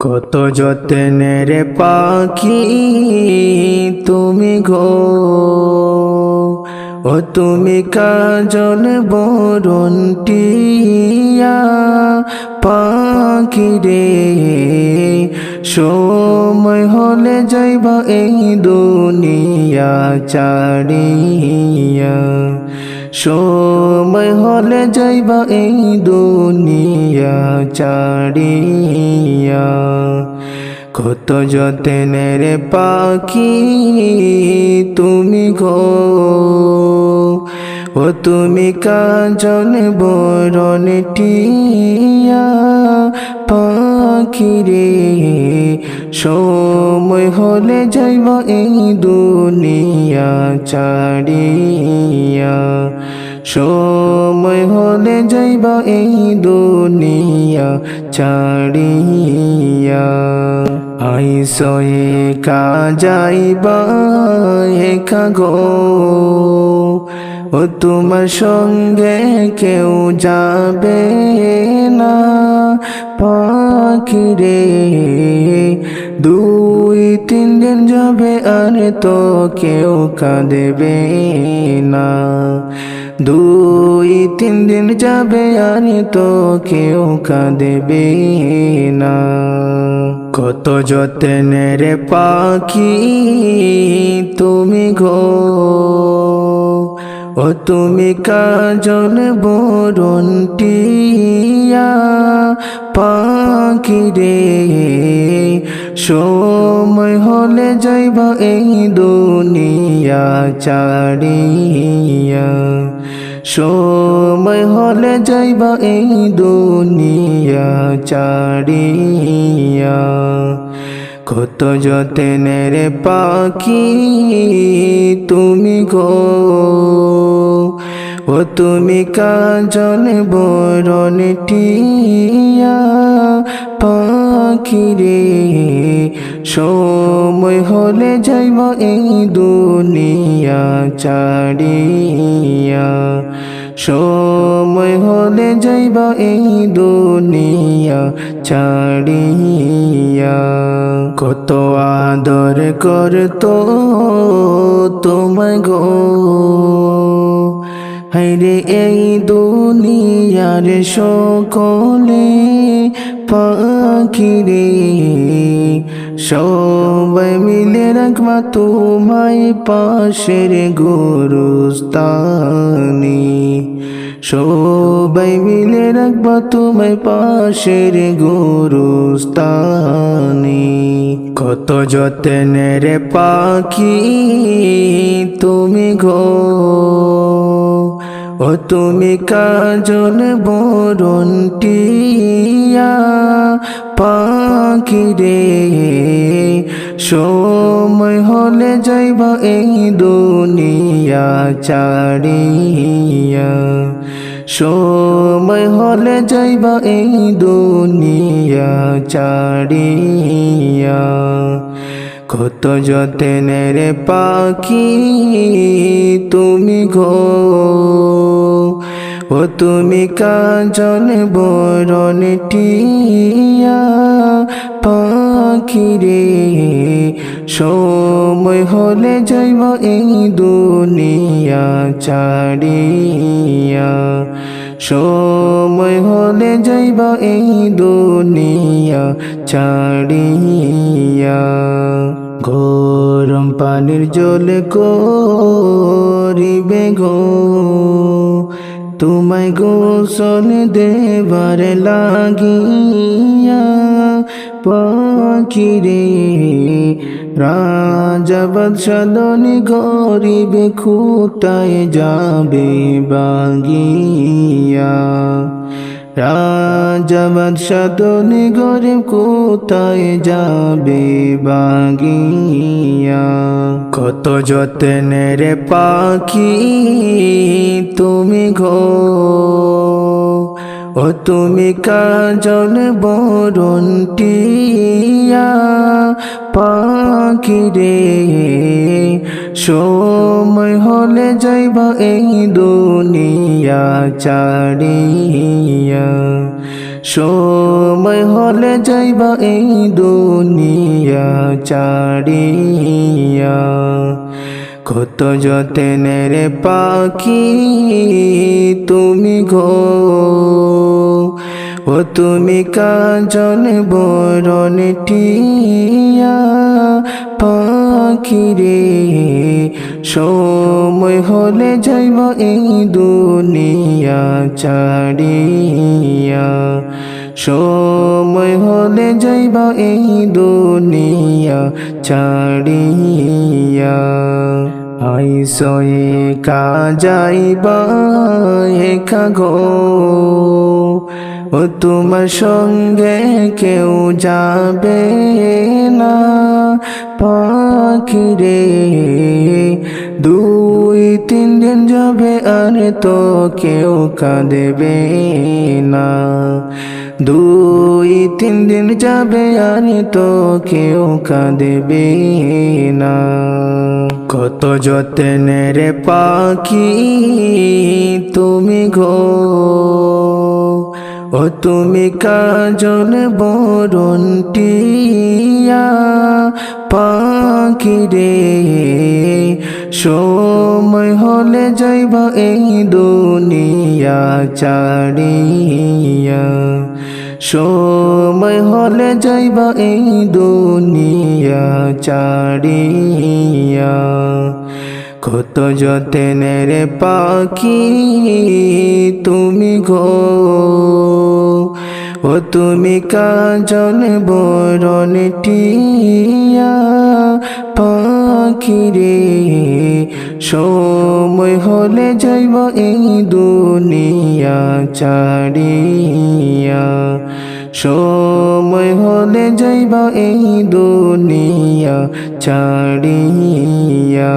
কত যত্নের পাখি তুমি গো? ও তুমি কাজল বরণ পাখি রে। সময় হলে যাইবা এই দুনিয়া চাড়িয়া সময় হলে যাইবা এই দুনিয়া চাড়িয়া কত যতনের পাখি তুমি গো। ও তুমি কাজল বরণ টিয়া পাখি রে সময় হলে যাইব এই দুনিয়া চাড়িয়া সময় হলে যাইব এই দুনিয়া চাড়িয়া আইসয়ে কা যাইবা একা গো ও তোমার সঙ্গে কেউ যাবে না। পাখি রে দুই তিন দিন যাবে আর তো কেউ কাঁদবে না। দুই তিন দিন যাবে আর তো কেউ কাঁদবে না। কত যত্নের পাখি তুমি ও তুমি কাজল বরণ টিয়া পাখি রে। সময় হলে যাইবা এই দুনিয়া চাড়িয়া সময় হলে যাইবা এই দুনিয়া চাড়িয়া কত যতনের পাখি তুমি গো। ও তুমি কাজল বরণ টিয়া পাখি রে। সময় হলে যাইব এই দুনিয়া চাড়িয়া সময় হলে যাইব এই দুনিয়া ছাড়িয়া। কত আদর করতো তোমায় গো। হাইরে এই দুনিয়ার সকলে পাখিরে। সবাই মিলে রাখবা তোমায় পাশের গুরুস্তানি সবাই মিলে রাখবা তোমায় পাশের গুরুস্তানি কত যত্নের পাখি তুমি গো। ও তুমি কাজল বরণ টিয়া পাখি রে সময় হলে যাইব এই দুনিয়া চাড়িয়া সময় হলে যাইব এই দুনিয়া চাড়িয়া কত যতনের পাখি তুমি গো। তুমি কাজল বরণ টিয়া পাখি রে সময় হলে যাইব এই দুনিয়া চাড়িয়া সময় হলে যাইব এই দুনিয়া ছাড়িয়া। গরম পানির জল করিবে গো। তোমায় গোসল দেবার লাগিয়া পাখিরে রাজাবাদ সদন গরিবে খুটায় যাবে বাগিয়া। রাজা বৎসদনি গরিব কোথায় যাবে বাগিয়া? কত যত্নের পাখি তুমি গো? ও তুমি কাজল বরণ টিয়া পাখি রে সময় হলে যাইবা এই দুনিয়া চাড়িয়া সময় হলে যাইবা এই দুনিয়া চাড়িয়া কত যতনের পাখি তুমি গো। ও তুমি কাজন বরণ টিয়া পাখি রে সময় হলে যাইব এই দুনিয়া চাড়িয়া সময় হলে যাইব এই দুনিয়া ছাড়িয়া। আইসয়ে কা যাইবা একা গো ও তোমার সঙ্গে কেউ যাবে না। পাখি রে দুই তিন দিন যাবে আর তো কেউ কাঁদবে না। দুই তিন দিন যাবে আর তো কেউ কাঁদবে না। কত যত্নের পাখি তুমি গো? ও তুমি কাজল বরণ টিয়া পাখি রে। সময় হলে যাইব এই দুনিয়া চাড়িয়া সময় হলে যাইবা এই দুনিয়া চাড়িয়া কত যতনের পাখি তুমি গো। ও তুমি কাজল বরণ টিয়া পাখি রে সময় হলে যাইব এই দুনিয়া চাড়িয়া সময় হলে যাইব এই দুনিয়া ছাড়িয়া।